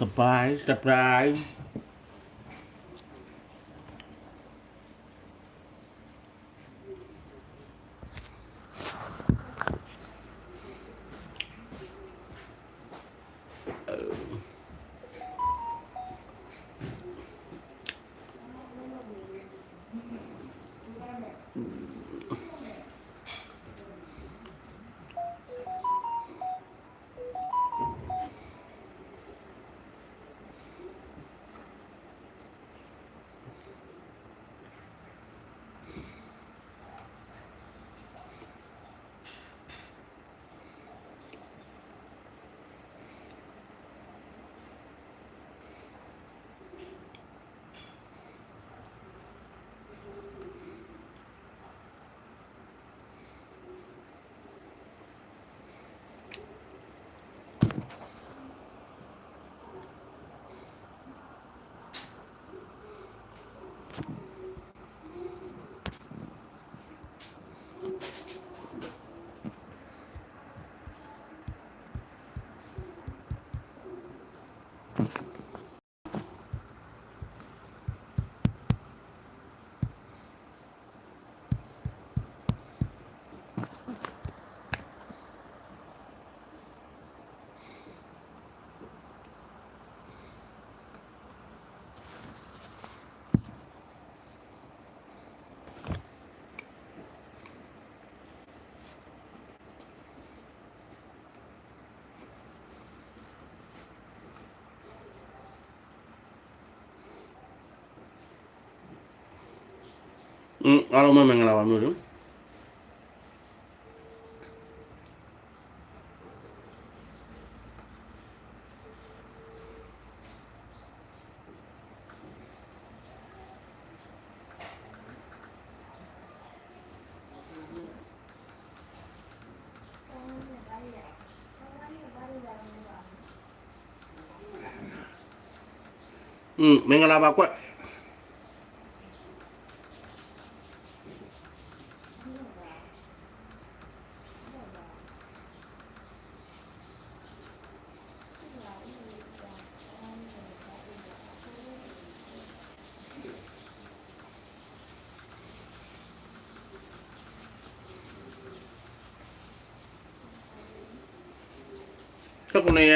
Surprise, surprise. အင်းအားလုံးမင်္ဂလာပါမျိုးတို့อืมမင်္ဂလာပါကွ က်ဆက်ကနေရ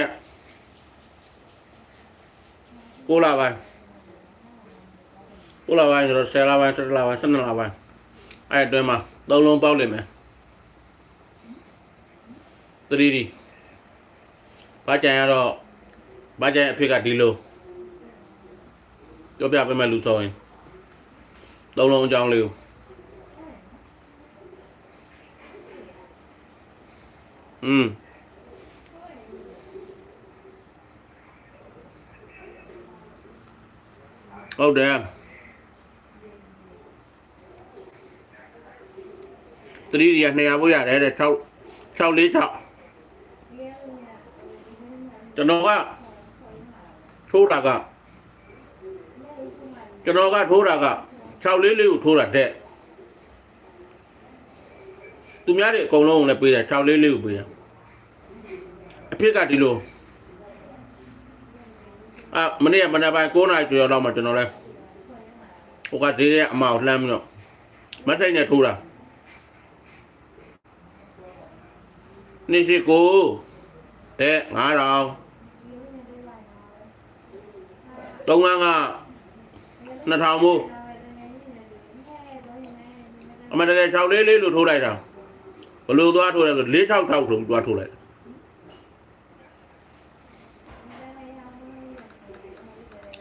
ကိုလာပိုင်းကိုလာပိုင်းဆိုတော့10လပိုင်း17လပိုင်း12လပိုင်းအဲ့အတွင်းမှာသုံးလုံးပေါက်လိမ့်မယ် 3D ဘာကြံရတော့ဘာကြံအဖြစ်ကဒီလိုပြောပြပေးမယ်လူဆိုရင်သုံးလုံးအကြောင်းလေးကိုอืม ဟုတ်တယ်သတိရ200ဖို့ရတယ်တဲ့6 646ကျွန်တော်ကထိုးတာကကျွန်တော်ကထိုးတာက6လေးလေးကိုထိုးတာတဲ့သူများတွေအကုန်လုံးကိုလည်းပေးတယ်6လေးလေးကိုပေးတယ်အဖြစ်ကဒီလို อ่ะမနေ့ကမနေ့ပိုင်း9နာရီကျော်တော့မှကျွန်တော်လဲဟိုကဒေးရဲ့အမအောင်လှမ်းပြီးတော့မတ်တိုင်းနဲ့ထိုးတာနေရှိကိုတဲ့9000သုံးငန်းက2000မိုးအမှန်တကယ်6လေးလေးလို့ထိုးလိုက်တာဘလို့သွားထိုးလဲဆို466ထိုးသွားထိုးလိုက်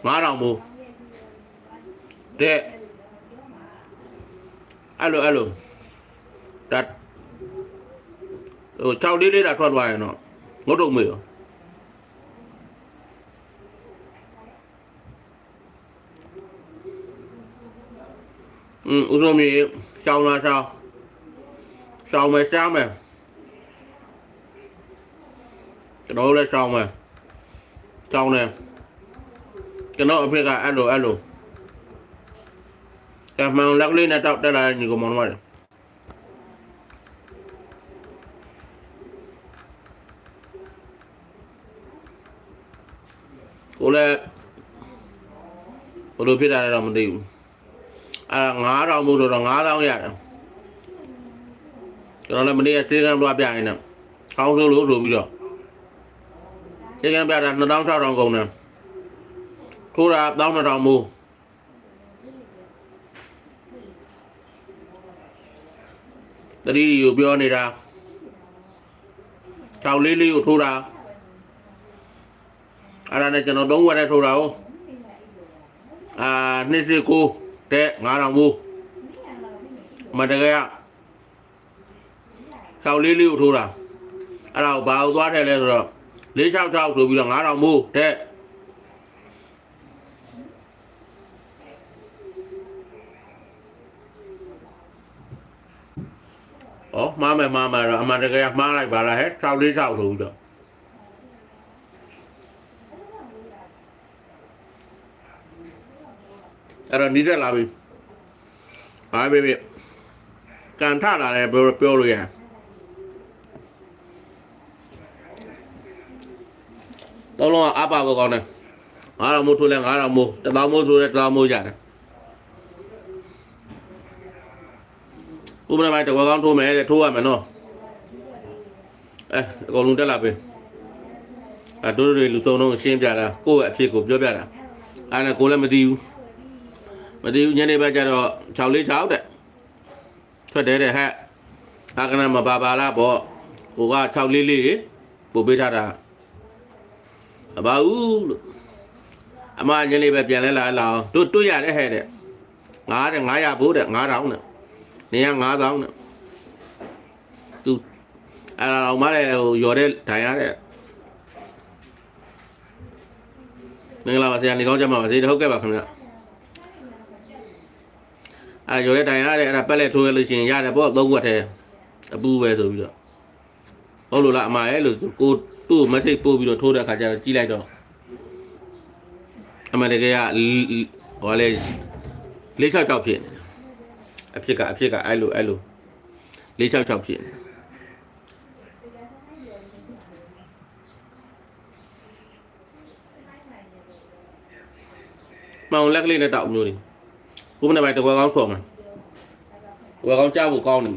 9000မိုးတဲ့အဲ့လိုအဲ့လိုဒါဟို6လေးလေးတာထွက်သွားရင်တော့ငုတ်တုံမေရောอืมဦးစုံမြေရှောင်းလာရှောင်းရှောင်းမယ်ရှားမယ်ကျွန်တော်တို့လည်းရှောင်းမယ်ရှောင်းတယ် ကျွန်တော်အဖေကအဲ့လိုအဲ့လိုကမှန်လက်ကလေးနဲ့တောက်တက်လာတဲ့ညီကောင်မောင်တို့ကကိုလည်းဘယ်လိုဖြစ်တာလဲတော့မသိဘူးအဲ့9000မို့ဆိုတော့9000ရတယ်ကျွန်တော်လည်းမနေ့ကစေကံသွားပြရင်တော့ကောင်းဆုံးလို့ဆိုပြီးတော့စေကံပြတာ2600ကုန်တယ် ထိုးတာ12000မို့တတိယကိုပြောနေတာ6လေးလေးကိုထိုးတာအဲ့ဒါနဲ့ကျွန်တော်သုံးဝက်နဲ့ထိုးတာဟုတ်အာနှစ်စီကိုတဲ့9000ဘူးမတကယ်က6လေးလေးကိုထိုးတာအဲ့ဒါကိုဘာကိုသွားထည့်လဲဆိုတော့466ဆိုပြီးတော့9000ဘူးတဲ့ ဩမှားမယ်မှားမယ်တော့အမှန်တကယ်မှားလိုက်ပါလားဟဲ့646ဆိုပြီးတော့အဲ့တော့နီးတက်လာပြီဘာပဲပဲကန်ထလာတယ်ပြောပြောလို့ရတယ်တော့လုံးအပါဘောကောင်းတယ်ငါးတော်မိုးထိုးလဲငါးတော်မိုးတသောမိုးထိုးလဲတသောမိုးကြတယ် ဥပမာတဝက်ကောင်းထိုးမယ်တဲ့ထိုးရမယ်နော်အဲအကုန်လုံးတက်လာပြီအတို့တွေလူသုံးလုံးရှင်းပြတာကိုယ့်ရဲ့အဖြစ်ကိုပြောပြတာအဲ့ဒါကိုလည်းမသိဘူးမသိဘူးညနေဘက်ကျတော့6လေး6တဲ့ထွက်တယ်တဲ့ဟဲ့အာကနမပါပါလားပေါ့ကိုက6လေးလေးပို့ပေးထားတာအပါဘူးလို့အမညနေပဲပြန်လဲလာလာအောင်တို့တွေ့ရတဲ့ဟဲ့တဲ့ငါတဲ့900ဘိုးတဲ့9000တဲ့ နေရ9000တဲ့သူအဲ့ဒါတော့မလဲဟိုရော်တဲ့ဒိုင်ရတဲ့မင်္ဂလာပါဆရာနေကောင်းကြပါပါစေဟုတ်ကဲ့ပါခင်ဗျာအဲရော်တဲ့တိုင်ရတယ်အဲ့ဒါပက်လက်ထိုးရလို့ရှိရင်ရတယ်ပေါ့သုံးခွက်တည်းအပူပဲဆိုပြီးတော့ဟုတ်လို့လားအမရဲ့လို့ကိုသူ့ကို message ပို့ပြီးတော့ထိုးတဲ့အခါကျတော့ကြည့်လိုက်တော့အမတကယ်ကဟိုလေလေးချောက်ချောက်ဖြစ်နေတယ် အဖြစ်ကအဖြစ်ကအဲ့လိုအဲ့လိုလေးချောက်ချောက်ဖြစ်နေမောင်လက်ကလေးနဲ့တောက်မျိုးနေခုမနေ့ပိုင်းတကွယ်ကောင်းဆော်မှာတကွယ်ကောင်းကြားဖို့ကောင်းနေ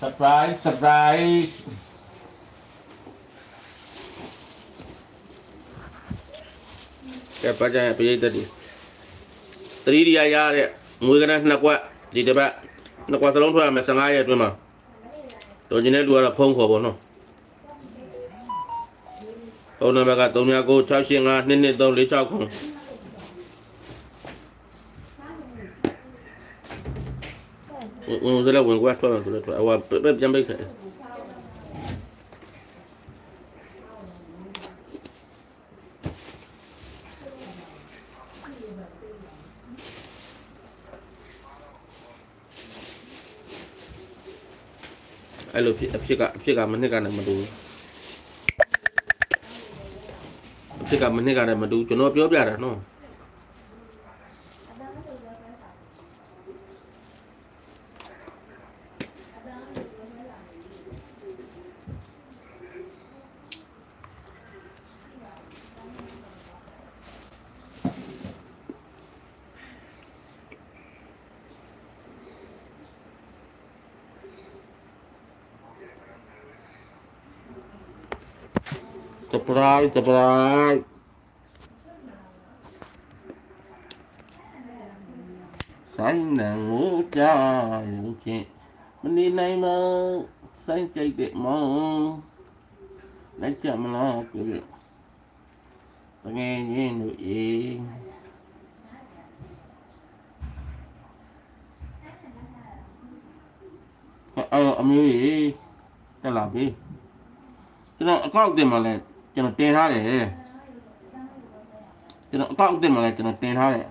surprise surprise ကဲပါကြရင်ပရိသတ်ဒီ သတိတရားရတဲ့ငွေကနနှစ်ကွက်ဒီတစ်ပတ်နှစ်ကွက်သလုံးထွက်ရမယ်15ရက်အတွင်းမှာတော်ကျင်တဲ့လူကတော့ဖုံးခေါ်ပေါ့နော်ဖုန်းနံပါတ်က399685 22346ခုဝင်ဝင်လည်းဝင်ကွာထွက်မယ်ဆိုတော့ထွက်ဟိုပဲပြန်ပိတ်ခဲ့ အဲ့လိုဖြစ်အဖြစ်ကအဖြစ်ကမနစ်ကလည်းမတူဘူးအဖြစ်ကမနစ်ကလည်းမတူဘူးကျွန်တော်ပြောပြတာနော် จะปลายจะปลายဆိုင်နံဟိုကြာရုံချင်းမနေနိုင်မဆိုင်ကြိုက်တဲ့မောင်လက်ကြမလားကိုရတငယ်ချင်းတို့ဤအဲ့အမျိုးကြီးတက်လာပြီကျွန်တော်အကောက်တင်မှာလဲ ကျွန်တော်တင်ထားတယ်ကျွန်တော်အကောက်တင်มาလဲကျွန်တော်တင်ထားတယ်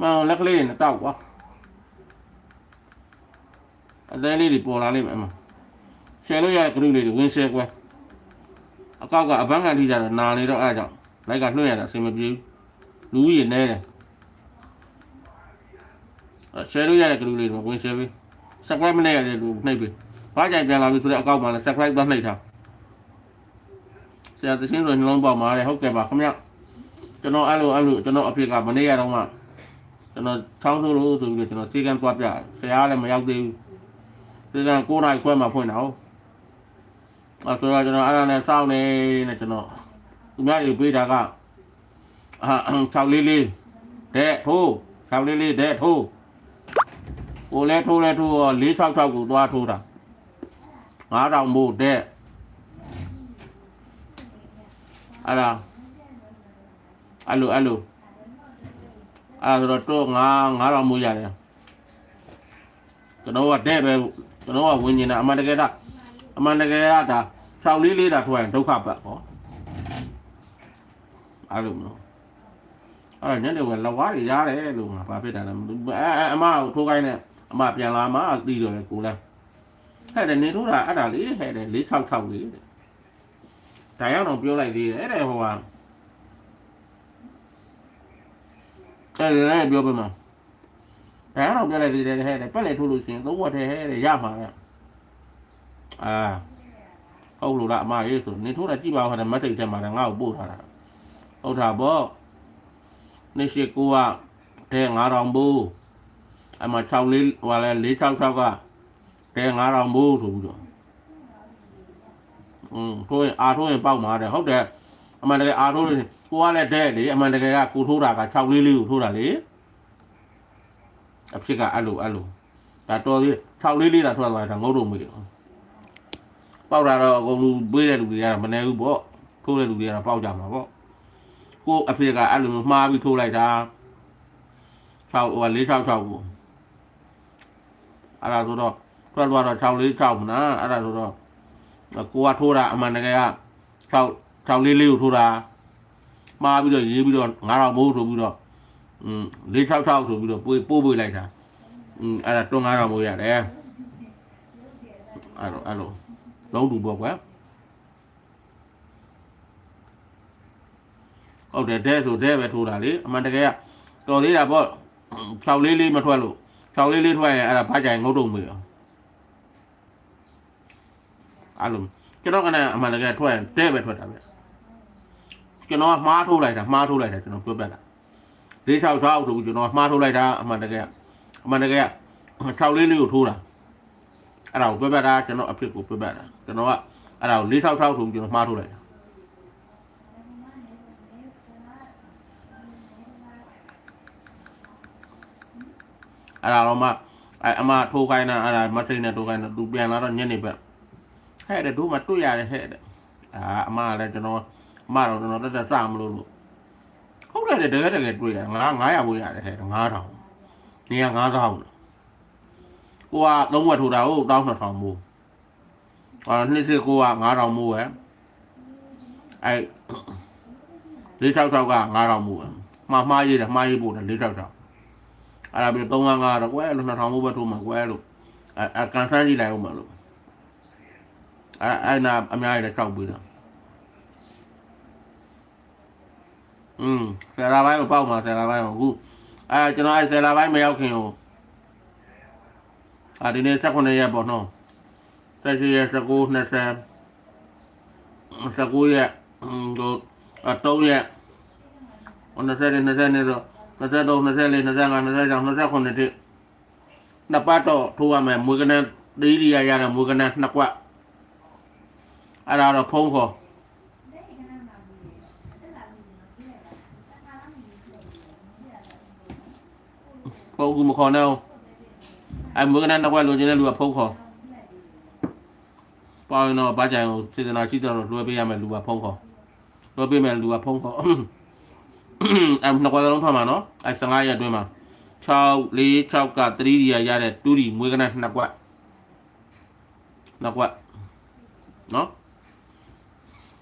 မအောင်လက်ကလေးနဲ့တောက်ကွာအသေးလေးတွေပေါ်လာလိမ့်မယ်အမရှယ်လို့ရတဲ့ကလူလေးတွေဝင်းရှယ်ကွယ်အကောက်ကအပန်းကန်ထိကြတော့နာနေတော့အဲ့ဒါကြောင့်လိုက်ကလွှင့်ရတာအဆင်မပြေဘူးလူကြီးနေတယ်အရှယ်လို့ရတဲ့ကလူလေးတွေဝင်းရှယ်ပြီး subscribe မနေရတဲ့လူနှိပ်ပြီး ဘာကြိုင်ပြန်လာပြီဆိုတဲ့အကောက်မှာလည်း subscribe သွားနှိပ်ထားဆရာသချင်းဆိုနှလုံးပေါက်မှာလေဟုတ်ကဲ့ပါခင်ဗျကျွန်တော်အဲ့လိုအဲ့လိုကျွန်တော်အဖြစ်ကမနေရတော့မှကျွန်တော်ချောင်းဆိုလို့ဆိုပြီးတော့ကျွန်တော်စီကံတွားပြဆရာလည်းမရောက်သေးဘူးဒီက9နိုင်ခွဲမှာဖွင့်တာဟုတ်အဲ့ဆိုတော့ကျွန်တော်အဲ့ဒါနဲ့စောင့်နေနဲ့ကျွန်တော်သူများတွေပေးတာကအာ6လေးလေးတဲ့ထိုး6လေးလေးတဲ့ထိုးကိုလဲထိုးလဲထိုး466ကိုသွားထိုးတာ 9000မို့တဲ့အဲ့ဒါအဲ့လိုအဲ့လိုအဲ့ဒါဆိုတော့တော့ငါ9000မို့ရတယ်ကျွန်တော်ကတဲ့ပဲကျွန်တော်ကဝင်နေတာအမှန်တကယ်တော့အမှန်တကယ်ကဒါ6လေးလေးတာထိုးရင်ဒုက္ခပတ်ဟောအဲ့လိုမျိုးအဲ့ဒါညနေကလဝါးတွေရတယ်လို့ငါဘာဖြစ်တာလဲမသိဘူးအဲအဲအမကိုထိုးခိုင်းနေအမပြန်လာမှတီးတော့လေကိုလဲ ဟဲ့တယ်နေထိုးတာအဲ့ဒါလေးဟဲ့တယ်466လေးတဲ့ဒါရောက်တော့ပြောလိုက်သေးတယ်အဲ့ဒါဟိုကအဲ့ဒါလည်းပြောပြမှာဒါရောက်တော့ပြောလိုက်သေးတယ်ဟဲ့တယ်ပက်လေထိုးလို့ရှိရင်သုံးဝက်ထဲဟဲ့တယ်ရမှာတဲ့အာဟုတ်လို့လားအမရေးဆိုနေထိုးတာကြည့်ပါဦးဟဲ့တယ်မက်ဆေ့ထဲမှာငါ့ကိုပို့ထားတာဟုတ်တာဗောနေရှိကိုကတဲ့9000ဘူးအမ6လေးဟိုလဲ466က တဲ့9000ဘူးဆိုပြီးတော့อืมထိုးရင်အာထိုးရင်ပေါက်မှာတဲ့ဟုတ်တယ်အမှန်တကယ်အာထိုးလို့ကိုကလည်းတဲ့လေအမှန်တကယ်ကကိုထိုးတာက6လေးလေးကိုထိုးတာလေအဖြစ်ကအဲ့လိုအဲ့လိုဒါတော်သေး6လေးလေးသာထွက်သွားတာငုတ်တော့မေးတော့ပေါက်တာတော့အကုန်လူပေးတဲ့လူတွေကတော့မနေဘူးပေါ့ထိုးတဲ့လူတွေကတော့ပေါက်ကြမှာပေါ့ကိုအဖြစ်ကအဲ့လိုမျိုးမှားပြီးထိုးလိုက်တာ6ဟို466ကိုအဲ့ဒါဆိုတော့ ထွက်သွားတော့646မနာအဲ့ဒါဆိုတော့ကိုကထိုးတာအမှန်တကယ်က6 6လေးလေးကိုထိုးတာမှားပြီးတော့ရေးပြီးတော့9000မိုးဆိုပြီးတော့อืม466ဆိုပြီးတော့ပို့ပို့ပေးလိုက်တာอืมအဲ့ဒါတွန်း9000မိုးရတယ်အဲ့တော့အဲ့လိုလုံးတူပေါ့ကွယ်ဟုတ်တယ်တဲ့ဆိုတဲ့ပဲထိုးတာလေအမှန်တကယ်ကတော်သေးတာပေါ့6လေးလေးမထွက်လို့6လေးလေးထွက်ရင်အဲ့ဒါဘာကြိုင်ငုတ်တုံမေးအောင် အဲ့လိုကျွန်တော်ကလည်းအမှန်တကယ်ထွက်ရင်တဲ့ပဲထွက်တာဗျကျွန်တော်ကမှားထိုးလိုက်တာမှားထိုးလိုက်တာကျွန်တော်ပြောပြတာ၄6 6ဆိုပြီးကျွန်တော်မှားထိုးလိုက်တာအမှန်တကယ်အမှန်တကယ်6လေးလေးကိုထိုးတာအဲ့ဒါကိုပြောပြတာကျွန်တော်အဖြစ်ကိုပြောပြတာကျွန်တော်ကအဲ့ဒါကို၄6 6ဆိုပြီးကျွန်တော်မှားထိုးလိုက်တာအဲ့ဒါတော့မှအဲ့အမထိုးခိုင်းတာအဲ့ဒါမထိန်နဲ့ထိုးခိုင်းတာသူပြန်လာတော့ညနေဘက် ဟဲ့တဲ့တို့မှတွေ့ရတယ်ဟဲ့တဲ့အာအမလည်းကျွန်တော်အမတော့ကျွန်တော်တက်တက်စမလို့လို့ဟုတ်တယ်တကယ်တကယ်တွေ့ရငါ900ဘိုးရတယ်ဟဲ့9000နေရ9000ကိုကသုံးဝက်ထိုးတာဟုတ်12000မိုးအာနှစ်စစ်ကိုက9000မိုးပဲအဲ့466က9000မိုးပဲမှားမှားရေးတယ်မှားရေးပို့တယ်466အဲ့ဒါပြီး355တော့ကွယ်လို့2000မိုးပဲထိုးမှာကွယ်လို့အဲကန်ဆန်းကြည့်လိုက်အောင်မလို့ အဲအဲ့နာအများကြီးလည်းကြောက်ပြီးတော့อืมဆယ်လာပိုင်းကိုပေါက်မှာဆယ်လာပိုင်းကိုအခုအဲကျွန်တော်အဲဆယ်လာပိုင်းမရောက်ခင်ကိုအာဒီနေ့16ရက်ပေါ့နော်16ရက်19 20 19ရက်ဟိုအ3ရက်20 20နေတော့23 24 25 26 29တိနှစ်ပတ်တော့ထိုးရမယ်မွေးကနန်းသီးရီရရတဲ့မွေးကနန်းနှစ်ကွက် အဲ့ဒါတော့ဖုံးခေါ်ပုံကူမခေါ်နဲ့အဲ့မွေးကနနောက်ွက်လိုချင်တဲ့လူကဖုံးခေါ်ပေါ့ရင်တော့ဘာကြိုင်ကိုစေတနာရှိတော့လွှဲပေးရမယ်လူကဖုံးခေါ်လွှဲပေးမယ်လူကဖုံးခေါ်အဲ့နောက်ွက်လုံးထွက်မှာနော်အဲ့15ရက်အတွင်းမှာ6 4 6က3ဒီရရတဲ့2ဒီမွေးကနနှစ်ကွက်နှစ်ကွက်နော်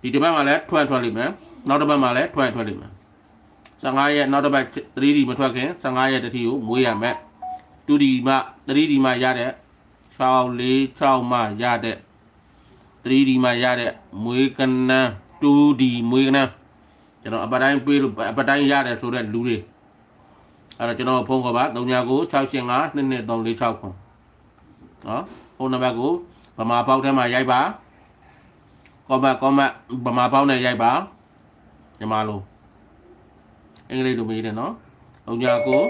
ဒီတစ်ပတ်မှာလည်းထွက်ထွက်လိမ့်မယ်နောက်တစ်ပတ်မှာလည်းထွက်ထွက်လိမ့်မယ်15ရက်နောက်တစ်ပတ် 3D မထွက်ခင်15ရက်တတိကိုမွေးရမယ် 2D မှ 3D မှရတဲ့6 4 6မှရတဲ့ 3D မှရတဲ့မွေးကနန်း 2D မွေးကနန်းကျွန်တော်အပတ်တိုင်းပေးလို့အပတ်တိုင်းရတယ်ဆိုတဲ့လူတွေအဲ့တော့ကျွန်တော်ဖုန်းခေါ်ပါ39 685 2236ခွန်နော်ဖုန်းနံပါတ်ကိုဗမာပေါက်ထဲမှာရိုက်ပါ ကောမတ်ကောမတ်ဗမာပေါက်နဲ့ရိုက်ပါညီမလုံးအင်္ဂလိပ်လိုမေးတယ်နော်။အောင်ညာကို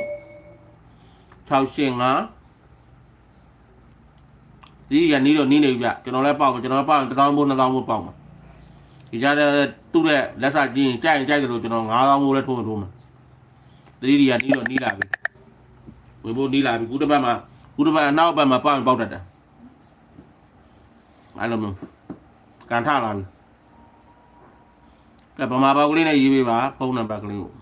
685ဒီကနီးတော့နီးနေပြီဗျကျွန်တော်လည်းပေါက်မှာကျွန်တော်လည်းပေါက်ရင်1000ဘို့2000ဘို့ပေါက်မှာဒီကြတဲ့သူ့ရဲ့လက်စကြည့်ရင်ကြိုက်ရင်ကြိုက်တယ်လို့ကျွန်တော်9000ဘို့လည်းထိုးထိုးမှာသတိဒီကနီးတော့နီးလာပြီဝေဘို့နီးလာပြီခုတစ်ပတ်မှာခုတစ်ပတ်အနောက်ပတ်မှာပေါက်ရင်ပေါက်တတ်တယ်အဲ့လိုမျိုး ကန်ထလာပြီကဲဗမာပေါက်ကလေးနဲ့ရေးပေးပါဖုန်းနံပါတ်ကလေးကို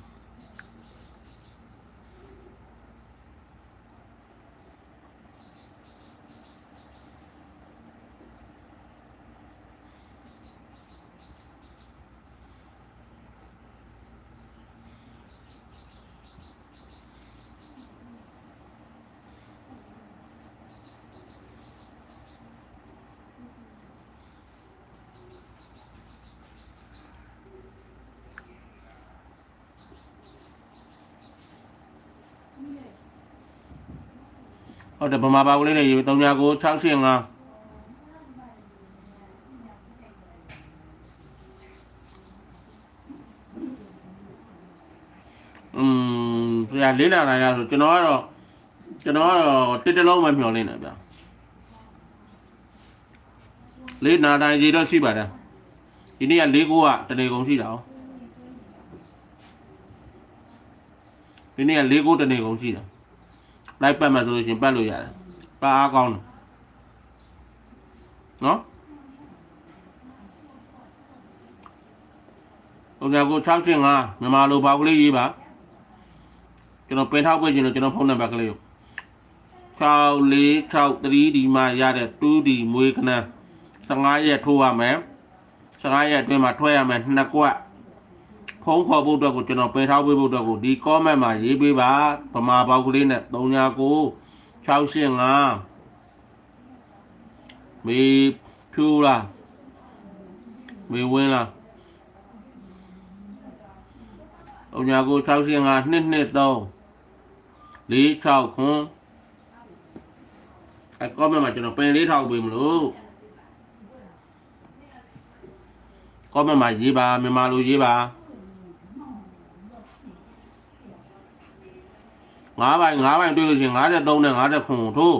ဟုတ်တယ်ဗမာပေါက်ကလေးနဲ့ရေး39 685อืมဆရာလေးလာနိုင်လားဆိုကျွန်တော်ကတော့ကျွန်တော်ကတော့တစ်တလုံးပဲမျှော်လင့်နေဗျာလေးနာတိုင်းကြီးတော့ရှိပါတယ်ဒီနေ့ကလေးကိုကတနေကုန်ရှိတာ哦ဒီနေ့ကလေးကိုတနေကုန်ရှိတာ လိုက်ပတ်မှဆိုလို့ရှိရင်ပတ်လို့ရတယ်ပတ်အားကောင်းတယ်နော်ဟိုကကို655မြန်မာလိုပေါက်ကလေးရေးပါကျွန်တော်ပင်ထောက်ပြခြင်းလို့ကျွန်တော်ဖုန်းနံပါတ်ကလေးကို646 3D မှာရတဲ့ 2D မွေးကနန်း15ရက်ထိုးရမယ်15ရက်အတွင်းမှာထွက်ရမယ်နှစ်ကွက် ဖုန်းခေါ်ဖို့အတွက်ကိုကျွန်တော်ပင်ထောက်ပေးဖို့အတွက်ကိုဒီ comment မှာရေးပေးပါဗမာပေါက်ကလေးနဲ့39 685မေဖြူလားမေဝင်းလားအုံညာကို685နှစ်နှစ်3 46ခွန်းအဲကောမန့်မှာကျွန်တော်ပင်လေးထောက်ပေးမလို့ကောမန့်မှာရေးပါမြန်မာလိုရေးပါ ငါးပိုင်းငါးပိုင်းတွေ့လို့ရှိရင်53နဲ့50ခွန်ကိုထိုး